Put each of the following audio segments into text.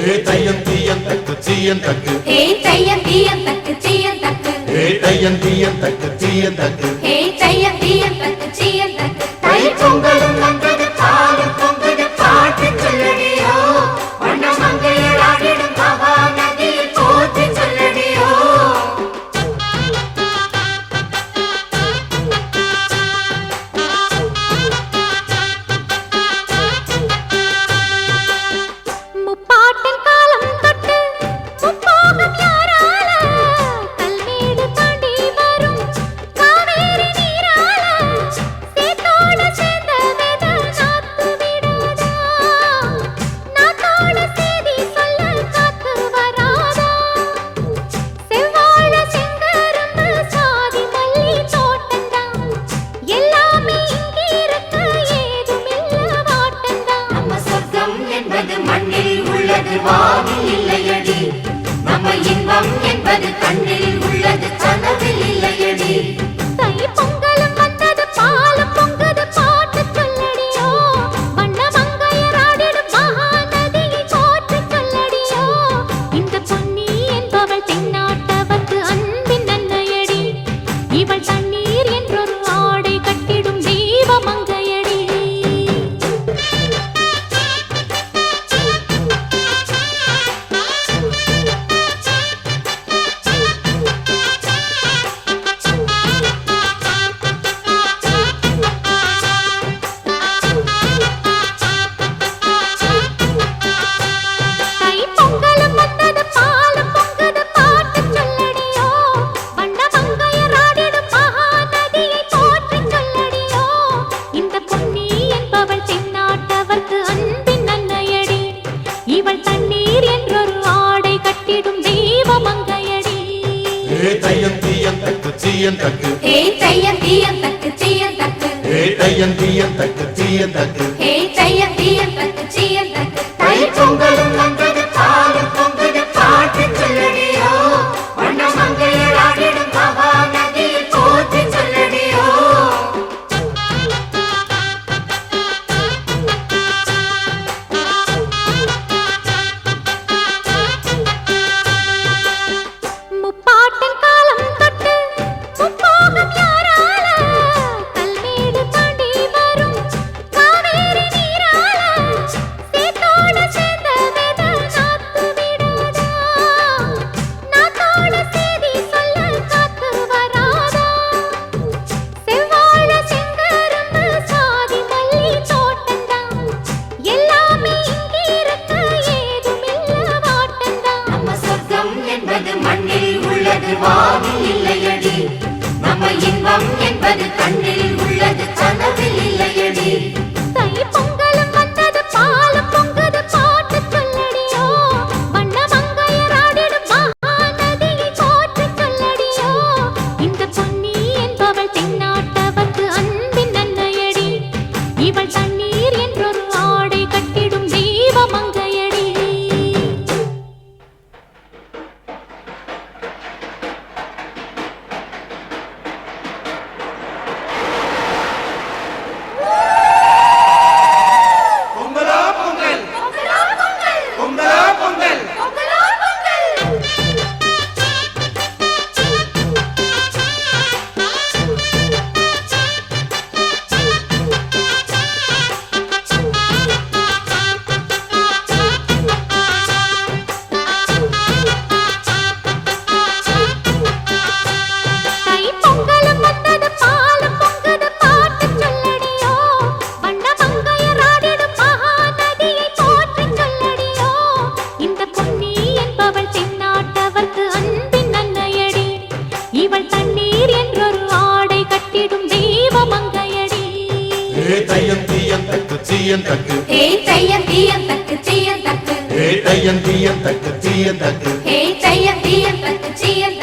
தக்கு சீயன் தக்கு ஏ தையன் தீயன் தக்கு சீயன் தக்கு ஏ தையன் தீயன் தக்கு சீயன் தக்கு ஏ அதற்கு மாவு இல்லையடி. நம்ம இன்பம் என்பது கண்ணில் உள்ளது கனவில் இல்லையடி. இவள் தண்ணீர் என்றொரு ஆடை கட்டிடும் தெய்வமங்க தக்கு சீயன் தக்கு. ஹே தையன் தீயன் தக்கு சீயன் தக்கு. ஏ தையன் தீயன் தக்கு சீயன் தக்கு. ஹே தையன் தீயன் தக்கு தக்கு. தை பொங்கலும் என்பது கண்ணில் உள்ளது. சந்தி எங்கள் தண்ணீர் என்றொரு ஆடை கட்டிடும் தெய்வ ஏ தையன் தீயன் தக்கு தீயன் தக்கு. ஏ தையன் தீயன் தக்கு தீயன் தக்கு. ஏ தையன் தீயன் தக்கு தீயன் தக்கு. ஏ தையன் தீயன் தக்கு தீயன்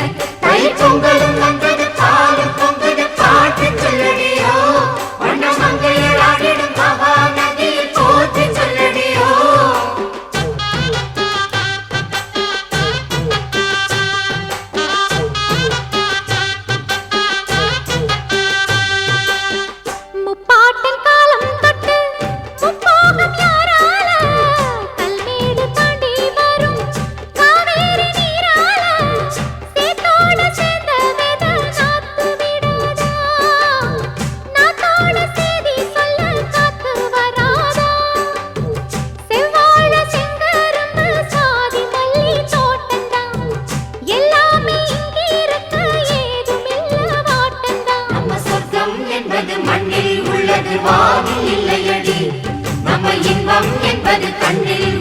என்பது மண்ணில் உள்ளது வாதி இல்லையடி. நம்ம இன்பம் என்பது கண்ணில்